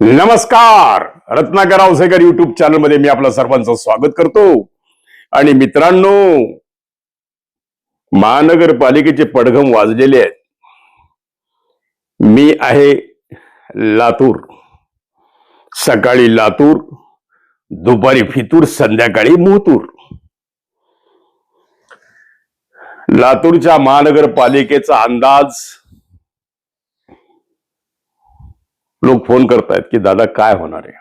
नमस्कार! रत्नाकर आवसेकर युट्यूब चॅनलमध्ये मी आपलं सर्वांचं स्वागत करतो. आणि मित्रांनो महानगरपालिकेचे पडघम वाजलेले आहेत. मी आहे लातूर. सकाळी लातूर दुपारी फितूर संध्याकाळी मोहतूर लातूरच्या महानगरपालिकेचा अंदाज लोक फोन करतायत की दादा काय होणार आहे?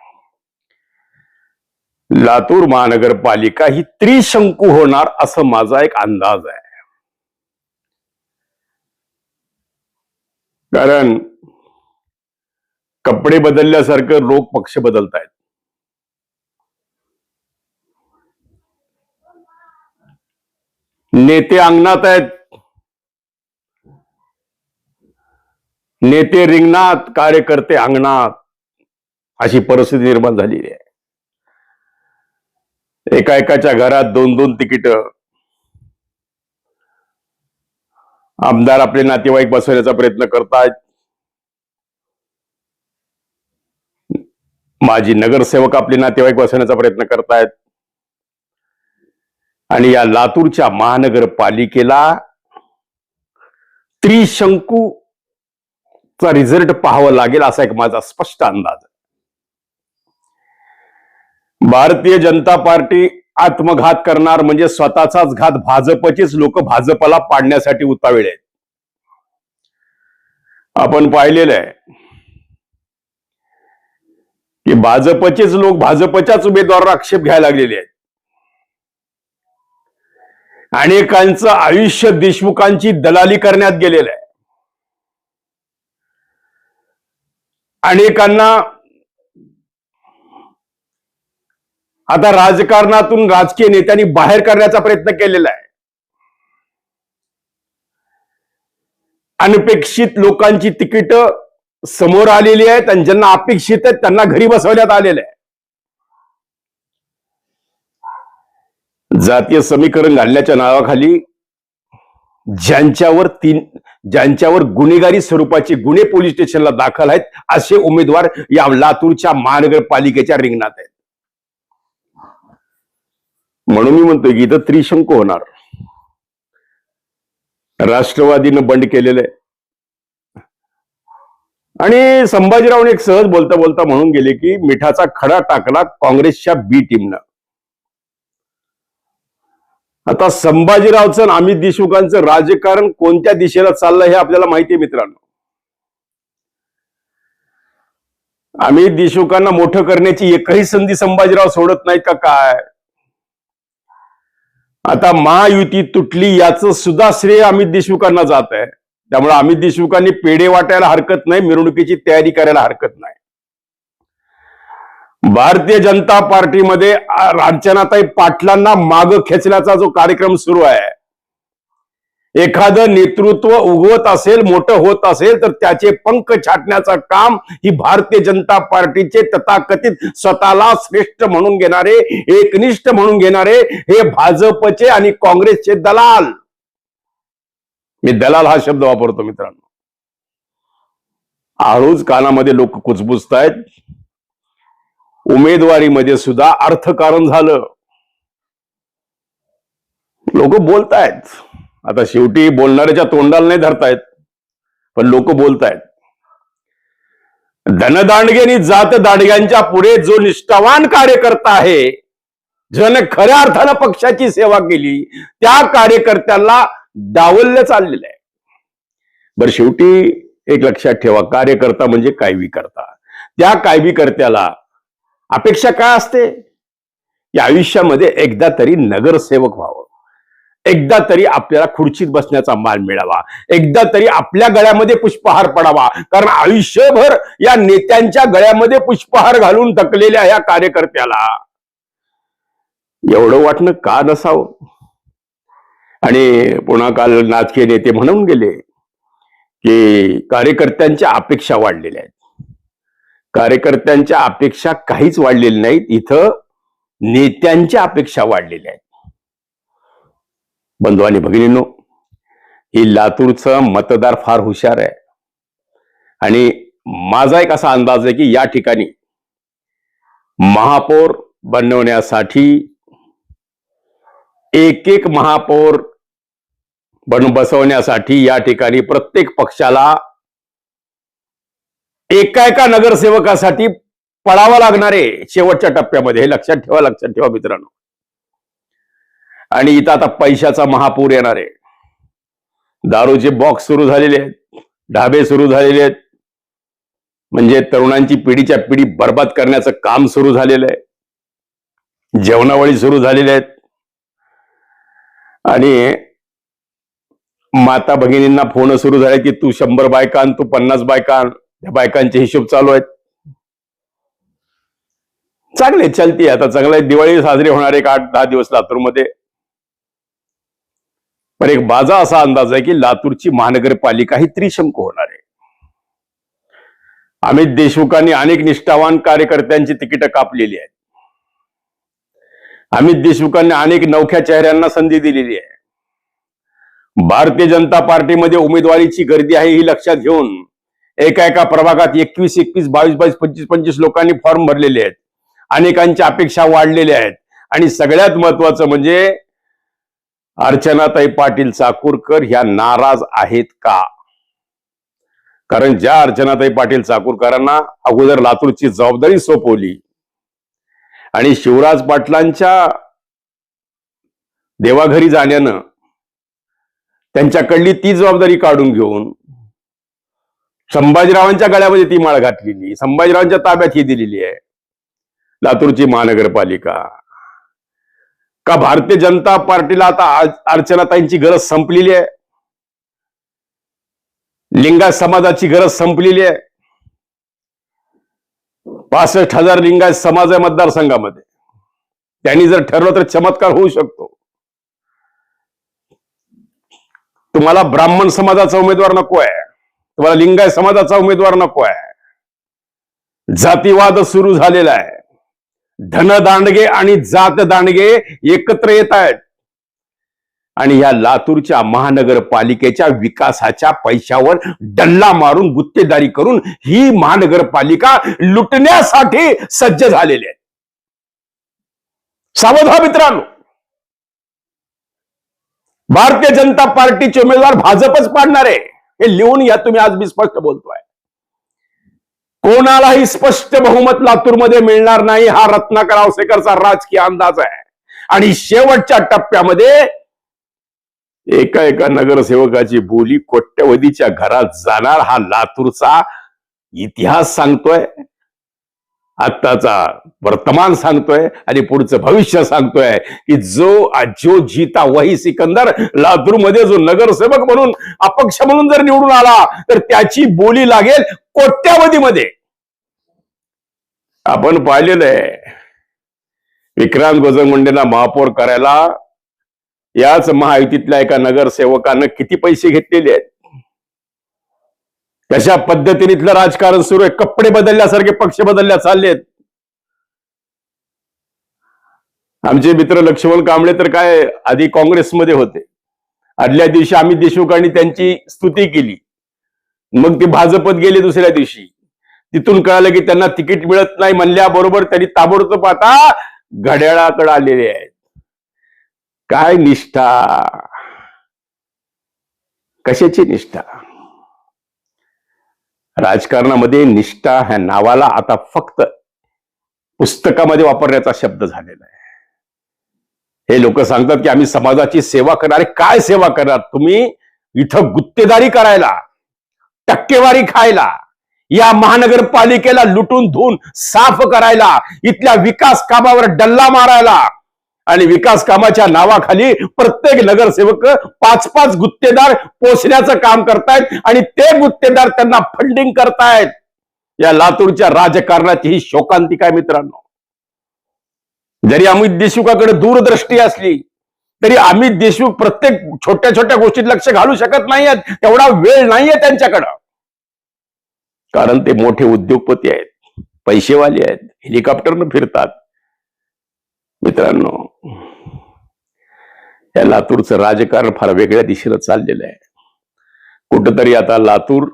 लातूर महानगरपालिका ही त्रिशंकू होणार असं माझा एक अंदाज आहे. कारण कपडे बदलल्यासारखं लोक पक्ष बदलतायत. नेते अंगणात आहेत. नेते रिंगणात कार्यकर्ते अंगणात अशी परिस्थिती निर्माण झालेली आहे. एका एकाच्या घरात दोन दोन तिकीट. आमदार आपले नातेवाईक बसवण्याचा प्रयत्न करतायत. माजी नगरसेवक आपले नातेवाईक बसवण्याचा प्रयत्न करतायत. आणि या लातूरच्या महानगरपालिकेला त्रिशंकू चा रिझल्ट पाहावा लागेल असा एक माझा स्पष्ट अंदाज भारतीय जनता पार्टी आत्मघात करणार म्हणजे स्वतःचाच घात भाजपचेच लोक भाजपला पाडण्यासाठी उतावेळे आहेत. आपण पाहिलेलं आहे की भाजपचेच लोक भाजपच्याच उमेदवारावर आक्षेप घ्यायला लागलेले आहेत. अनेकांचं आयुष्य देशमुखांची दलाली करण्यात गेलेलं आहे. अनेकांना आता राजकारणातून राजकीय नेत्यांनी बाहेर करण्याचा प्रयत्न केलेला आहे. अनपेक्षित लोकांची तिकीट समोर आलेली आहेत आणि ज्यांना अपेक्षित आहेत त्यांना घरी बसवण्यात आलेलं आहे. जातीय समीकरण घालण्याच्या नावाखाली ज्यांच्यावर तीन ज्यांच्यावर गुन्हेगारी स्वरूपाचे गुन्हे पोलीस स्टेशनला दाखल आहेत असे उमेदवार या लातूरच्या महानगरपालिकेच्या रिंगणात आहेत. म्हणून मी म्हणतोय की इथं त्रिशंकू होणार. राष्ट्रवादीनं बंड केलेलं आहे. आणि संभाजीरावने एक सहज बोलता बोलता म्हणून गेले की मिठाचा खडा टाकला काँग्रेसच्या बी टीमनं आता संभाजीरावचं आणि अमित देशमुखांचं राजकारण कोणत्या दिशेला चाललं हे आपल्याला माहिती आहे मित्रांनो. अमित देशमुखांना मोठं करण्याची एकही संधी संभाजीराव सोडत नाहीत का काय? आता महायुती तुटली याचं सुद्धा श्रेय अमित देशमुखांना जात आहे त्यामुळे अमित देशमुखांनी पेढे वाटायला हरकत नाही मिरवणुकीची तयारी करायला हरकत नाही. भारतीय जनता पार्टीमध्ये आ, अर्चनाताई पाटलांना माग खेचण्याचा जो कार्यक्रम सुरू आहे एखादं नेतृत्व उगवत असेल मोठं होत असेल तर त्याचे पंख छाटण्याचं काम ही भारतीय जनता पार्टीचे तथाकथित स्वतःला श्रेष्ठ म्हणून घेणारे एकनिष्ठ म्हणून घेणारे हे भाजपचे आणि काँग्रेसचे दलाल. मी दलाल हा शब्द वापरतो मित्रांनो. हळूच कानामध्ये लोक कुचबुजतायत उमेदवारीमध्ये सुद्धा अर्थकारण झालं. लोक बोलतायत. आता शेवटी बोलणाऱ्याच्या तोंडाला नाही धरतायत पण लोक बोलतायत. धनदांडगे आणि जात दांडग्यांच्या पुढे जो निष्ठावान कार्यकर्ता आहे ज्याने खऱ्या अर्थानं पक्षाची सेवा केली त्या कार्यकर्त्याला डावललं चाललेलं आहे. बरं शेवटी एक लक्षात ठेवा कार्यकर्ता म्हणजे कायवी करता त्या कायवी करत्याला अपेक्षा काय असते? की आयुष्यामध्ये एकदा तरी नगरसेवक व्हावं. एकदा तरी आपल्याला खुर्चीत बसण्याचा मान मिळावा. एकदा तरी आपल्या गळ्यामध्ये पुष्पहार पडावा. कारण आयुष्यभर या नेत्यांच्या गळ्यामध्ये पुष्पहार घालून थकलेल्या या कार्यकर्त्याला एवढं वाटणं का नसावं? आणि पुन्हा काल नाचके नेते म्हणून गेले की कार्यकर्त्यांच्या अपेक्षा वाढलेल्या आहेत. कार्यकर्त्यांच्या अपेक्षा काहीच वाढलेल्या नाहीत. इथं नेत्यांच्या अपेक्षा वाढलेल्या आहेत. बंधू आणि भगिनींनो ही लातूरचं मतदार फार हुशार आहे. आणि माझा एक असा अंदाज आहे की या ठिकाणी महापौर बनवण्यासाठी एक एक महापौर बन बसवण्यासाठी या ठिकाणी प्रत्येक पक्षाला एका एका नगरसेवकासाठी पळावं लागणार आहे शेवटच्या टप्प्यामध्ये हे लक्षात ठेवा लक्षात ठेवा मित्रांनो. आणि इथं आता पैशाचा महापूर येणार आहे. दारूचे बॉक्स सुरू झालेले आहेत ढाबे सुरू झालेले आहेत. म्हणजे तरुणांची पिढीच्या पिढी बर्बाद करण्याचं काम सुरू झालेलं आहे. जेवणावळी सुरू झालेल्या आहेत. आणि माता भगिनींना फोन सुरू झाले की तू शंभर बायका तू पन्नास बायका त्या बायकांचे हिशोब चालू आहेत. चांगले चलती आता चांगले दिवाळी साजरी होणार एक आठ दहा दिवस लातूरमध्ये. पण एक माझा असा अंदाज आहे की लातूरची महानगरपालिका ही त्रिशंकू होणार आहे. अमित देशमुखांनी अनेक निष्ठावान कार्यकर्त्यांची तिकीटं कापलेली आहेत. अमित देशमुखांनी अनेक नवख्या चेहऱ्यांना संधी दिलेली आहे. भारतीय जनता पार्टीमध्ये उमेदवारीची गर्दी आहे ही लक्षात घेऊन एका एका प्रभागात एकवीस एकवीस बावीस बावीस पंचवीस पंचवीस लोकांनी फॉर्म भरलेले आहेत. अनेकांच्या अपेक्षा वाढलेल्या आहेत. आणि सगळ्यात महत्वाचं म्हणजे अर्चनाताई पाटील चाकूरकर ह्या नाराज आहेत का? कारण ज्या अर्चनाताई पाटील चाकूरकरांना अगोदर लातूरची जबाबदारी सोपवली आणि शिवराज पाटलांच्या देवाघरी जाण्यानं त्यांच्याकडली ती जबाबदारी काढून घेऊन संभाजीरावांच्या गळ्यामध्ये ती माळ घातलेली. संभाजीरावांच्या ताब्यात ही दिलेली आहे. लातूरची महानगरपालिका. का भारतीय जनता पार्टीला आता अर्चनाताईंची गरज संपलेली आहे? लिंगायत समाजाची गरज संपलेली आहे? पासष्ट हजार लिंगायत समाज आहे मतदारसंघामध्ये. त्यांनी जर ठरवलं तर चमत्कार होऊ शकतो. तुम्हाला ब्राह्मण समाजाचा उमेदवार नको आहे. तुम्हाला लिंगाय समाजाचा उमेदवार नको आहे. जातीवाद सुरू झालेला आहे. धनदांडगे आणि जात दांडगे एकत्र येत आहेत. आणि या लातूरच्या महानगरपालिकेच्या विकासाच्या पैशावर डल्ला मारून गुत्तेदारी करून ही महानगरपालिका लुटण्यासाठी सज्ज झालेली आहे. सावधा मित्रांनो. भारतीय जनता पार्टीचे उमेदवार भाजपच पाडणार आहे. हे लिहून या तुम्ही आज मी स्पष्ट बोलतोय. कोणालाही स्पष्ट बहुमत लातूरमध्ये मिळणार नाही हा रत्नाकर आवसेकरचा राजकीय अंदाज आहे. आणि शेवटच्या टप्प्यामध्ये एका एका नगरसेवकाची बोली कोट्यवधीच्या घरात जाणार हा लातूरचा इतिहास सांगतोय. आत्ताचा वर्तमान सांगतोय आणि पुढचं भविष्य सांगतोय की जो जो जीता वही सिकंदर लातूरमध्ये जो नगरसेवक म्हणून अपक्ष म्हणून जर निवडून आला तर त्याची बोली लागेल कोट्यावधीमध्ये. आपण पाहिलेलं आहे विक्रांत गोजमुंडेंना महापौर करायला याच महायुतीतल्या एका नगरसेवकानं किती पैसे घेतलेले आहेत? कशा पद्धतीने इथलं राजकारण सुरू आहे? कपडे बदलल्यासारखे पक्ष बदलल्या चाललेत. आमचे मित्र लक्ष्मण कांबळे तर काय आधी काँग्रेसमध्ये होते. आदल्या दिवशी अमित देशमुखांनी त्यांची स्तुती केली. मग ते भाजपत गेले दुसऱ्या दिवशी. तिथून कळालं की त्यांना तिकीट मिळत नाही म्हणल्याबरोबर त्यांनी ताबडतोब आता घड्याळाकडे आलेले आहेत. काय निष्ठा? कशाची निष्ठा? राजकारणामध्ये निष्ठा ह्या नावाला आता फक्त पुस्तकामध्ये वापरण्याचा शब्द झालेला आहे. हे लोक सांगतात की आम्ही समाजाची सेवा करणार काय सेवा करणार? तुम्ही इथं गुत्तेदारी करायला टक्केवारी खायला या महानगरपालिकेला लुटून धुवून साफ करायला इथल्या विकास कामावर डल्ला मारायला आणि विकास कामाच्या नावाखाली प्रत्येक नगरसेवक पाच पाच गुत्तेदार पोचण्याचं काम करतायत आणि ते गुत्तेदार त्यांना फंडिंग करतायत. या लातूरच्या राजकारणाची ही शोकांतिका आहे मित्रांनो? जरी अमित देशमुखाकडे दूरदृष्टी असली तरी अमित देशमुख प्रत्येक छोट्या छोट्या गोष्टीत लक्ष घालू शकत नाहीयेत. तेवढा वेळ नाहीये त्यांच्याकडं. कारण ते मोठे उद्योगपती आहेत पैसेवाले आहेत हेलिकॉप्टरनं फिरतात. मित्रांनो या लातूरचं राजकारण फार वेगळ्या दिशेनं चाललेलं आहे. कुठंतरी आता लातूर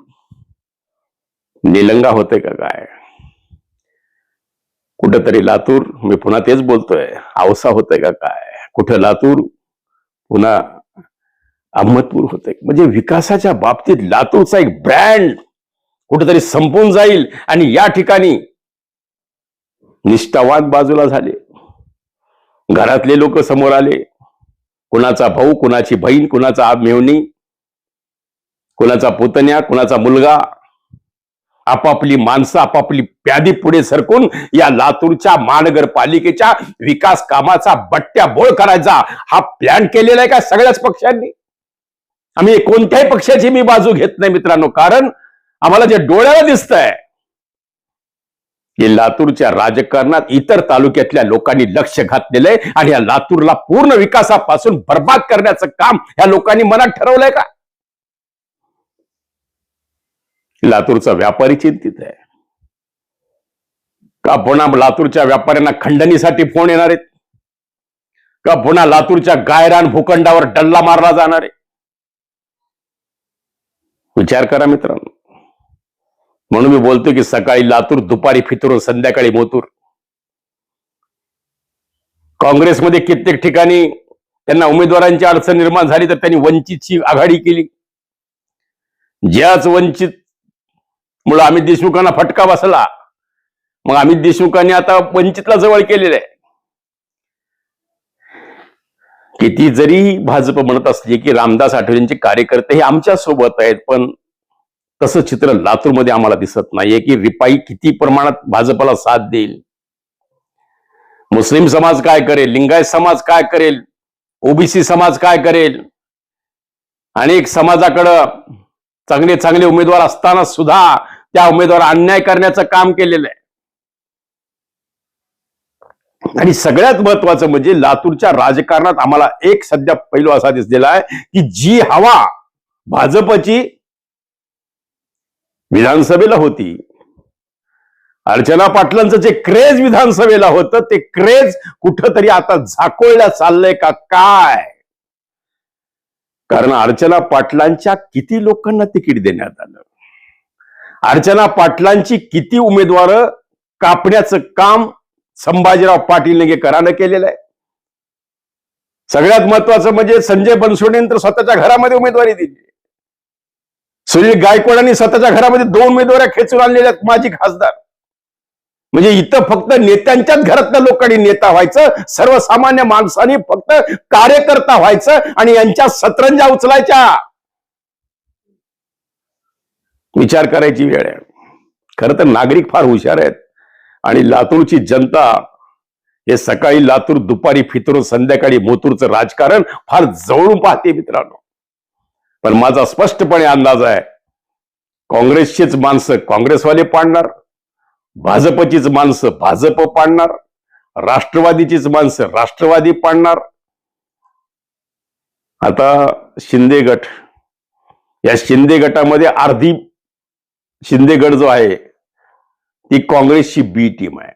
निलंगा होते का काय? कुठंतरी लातूर मी पुन्हा तेच बोलतोय आवसा होतंय का काय? कुठं लातूर पुन्हा अहमदपूर होतंय. म्हणजे विकासाच्या बाबतीत लातूरचा एक ब्रँड कुठेतरी संपून जाईल आणि या ठिकाणी निष्ठावान बाजूला झाले. घरातले लोक समोर आले. कुणाचा भाऊ कुणाची बहीण कुणाचा आ- मेवणी कुणाचा पुतण्या कुणाचा मुलगा आपापली माणसं आपापली प्यादी पुढे सरकून या लातूरच्या महानगरपालिकेच्या विकास कामाचा बट्ट्या बोळ करायचा. हा प्लॅन केलेला आहे का सगळ्याच पक्षांनी? आम्ही कोणत्याही पक्षाची मी बाजू घेत नाही मित्रांनो कारण आम्हाला जे डोळ्याला दिसतंय की लातूरच्या राजकारणात इतर तालुक्यातल्या लोकांनी लक्ष घातलेलं आहे आणि या लातूरला पूर्ण विकासापासून बर्बाद करण्याचं काम या लोकांनी मनात ठरवलंय का? लातूरचा व्यापारी चिंतित आहे. का पुन्हा लातूरच्या व्यापाऱ्यांना खंडणीसाठी फोन येणार आहेत? का पुन्हा लातूरच्या गायरान भूखंडावर डल्ला मारला जाणार आहे? विचार करा मित्रांनो. म्हणून मी बोलतो की सकाळी लातूर दुपारी फितरून संध्याकाळी मोतूर. काँग्रेसमध्ये कित्येक ठिकाणी त्यांना उमेदवारांची अडचण निर्माण झाली तर त्यांनी वंचितची आघाडी केली. ज्याच वंचित मुळे अमित देशमुखांना फटका बसला मग अमित देशमुखांनी आता वंचितला जवळ केलेलं आहे. किती जरी भाजप म्हणत असली की रामदास आठवलेंचे कार्यकर्ते हे आमच्यासोबत आहेत पण तसं चित्र लातूरमध्ये आम्हाला दिसत नाहीये की रिपाई किती प्रमाणात भाजपला साथ देईल. मुस्लिम समाज काय करेल? लिंगायत समाज काय करेल? ओबीसी समाज काय करेल? अनेक समाजाकडं चांगले चांगले उमेदवार असताना सुद्धा त्या उमेदवार अन्याय करण्याचं काम केलेलं आहे. आणि सगळ्यात महत्वाचं म्हणजे लातूरच्या राजकारणात आम्हाला एक सध्या पैलू असा दिसलेला आहे की जी हवा भाजपची विधानसभेला होती. अर्चना पाटलांचं जे क्रेज विधानसभेला होतं ते क्रेज कुठंतरी आता झाकोळल्या चाललंय का काय? कारण अर्चना पाटलांच्या किती लोकांना तिकीट देण्यात आलं? अर्चना पाटलांची किती उमेदवार कापण्याचं काम संभाजीराव पाटील निगेकरानं केलेलं आहे? सगळ्यात महत्वाचं म्हणजे संजय बनसोडेंतर स्वतःच्या घरामध्ये उमेदवारी दिली. सुनील गायकवाडांनी स्वतःच्या घरामध्ये दोन उमेदवार खेचून आणलेल्या माजी खासदार. म्हणजे इथं फक्त नेत्यांच्याच घरातल्या लोकांनी नेता व्हायचं सर्वसामान्य माणसांनी फक्त कार्यकर्ता व्हायचं आणि यांच्या सतरंजा उचलायच्या. विचार करायची वेळ आहे. खरं तर नागरिक फार हुशार आहेत आणि लातूरची जनता हे सकाळी लातूर दुपारी फितरून संध्याकाळी मोतूरचं राजकारण फार जवळून पाहते मित्रांनो. पण माझा स्पष्टपणे अंदाज आहे काँग्रेसचीच माणसं काँग्रेसवाले पाडणार भाजपचीच माणसं भाजप पाडणार राष्ट्रवादीचीच माणसं राष्ट्रवादी पाडणार. आता शिंदे गट या शिंदे गटामध्ये अर्धी शिंदे गट जो आहे ती काँग्रेसची बी टीम आहे.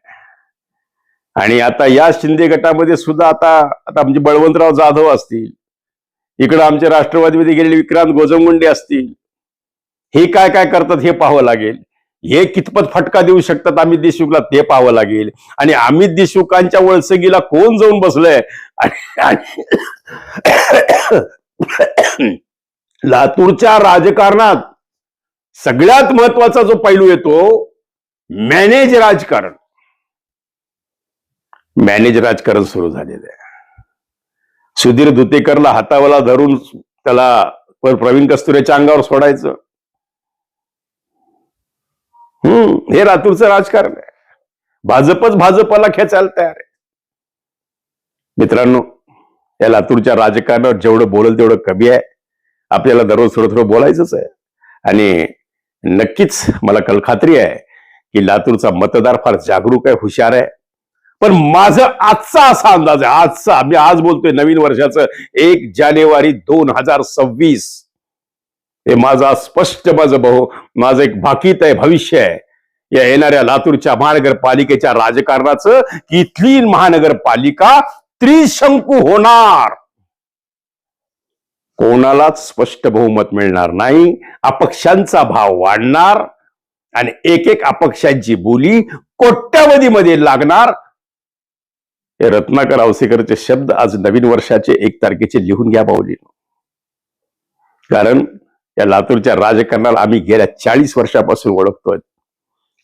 आणि आता या शिंदे गटामध्ये सुद्धा आता आता म्हणजे बळवंतराव जाधव असतील इकडं आमचे राष्ट्रवादीमध्ये गेलेले विक्रांत गोजमगुंडे असतील हे काय काय करतात हे पाहावं लागेल. हे कितपत फटका देऊ शकतात अमित देशमुखला ते पाहावं लागेल. आणि अमित देशमुखांच्या वळसंगीला कोण जाऊन बसलंय? आणि- आणि लातूरच्या राजकारणात सगळ्यात महत्त्वाचा जो पैलू येतो मॅनेज राजकारण. मॅनेज राजकारण सुरू झालेलं आहे. सुधीर धुतेकरला हातावाला धरून त्याला प्रवीण कस्तुरेच्या अंगावर सोडायचं. हम्म हे लातूरचं राजकारण आहे. भाजपच भाजपला खेचायला तयार आहे. मित्रांनो या लातूरच्या राजकारणावर जेवढं बोलल तेवढं कमी आहे. आपल्याला दररोज थोडं थोडं बोलायचंच आहे. आणि नक्कीच मला कल खात्री आहे की लातूरचा मतदार फार जागरूक आहे हुशार आहे. पण माझं आजचा असा अंदाज आहे आजचा मी आज बोलतोय नवीन वर्षाचं एक जानेवारी दोन हजार सव्वीस. हे माझा स्पष्ट माझं बहु माझं एक भाकीत आहे भविष्य आहे. या येणाऱ्या लातूरच्या महानगरपालिकेच्या राजकारणाचं की इथली महानगरपालिका त्रिशंकू होणार. कोणालाच स्पष्ट बहुमत मिळणार नाही अपक्षांचा भाव वाढणार आणि एक एक अपक्षांची बोली कोट्यावधीमध्ये लागणार हे रत्नाकर आवसेकरचे शब्द आज नवीन वर्षाचे एक तारखेचे लिहून घ्या बावली कारण या लातूरच्या राजकारणाला आम्ही गेल्या चाळीस वर्षापासून ओळखतोय.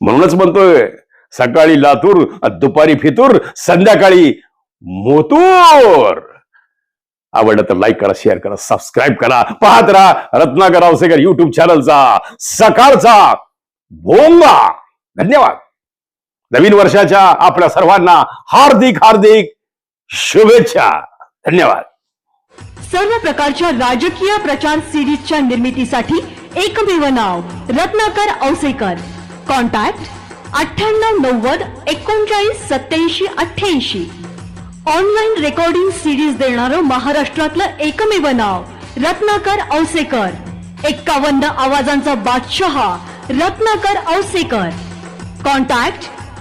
म्हणूनच म्हणतोय सकाळी लातूर दुपारी फितूर संध्याकाळी मोतूर. आवडलं तर लाईक करा शेअर करा सबस्क्राईब करा. पाहत राहा रत्नाकर आवसेकर युट्यूब चॅनलचा सकाळचा भोंगा धन्यवाद. नवीन वर्षाच्या आपल्या सर्वांना हार्दिक हार्दिक शुभेच्छा. धन्यवाद. सर्व प्रकारच्या राजकीय प्रचार सिरीजच्या निर्मितीसाठी एकमेव नाव रत्नाकर औसेकर. कॉन्टॅक्ट अठ्ठ्याण्णव नव्वद एकोणचाळीस सत्याऐंशी अठ्ठ्याऐंशी. ऑनलाईन रेकॉर्डिंग सिरीज देणारं महाराष्ट्रातलं एकमेव नाव रत्नाकर औसेकर. एक्कावन्न आवाजांचा बादशहा रत्नाकर औसेकर. कॉन्टॅक्ट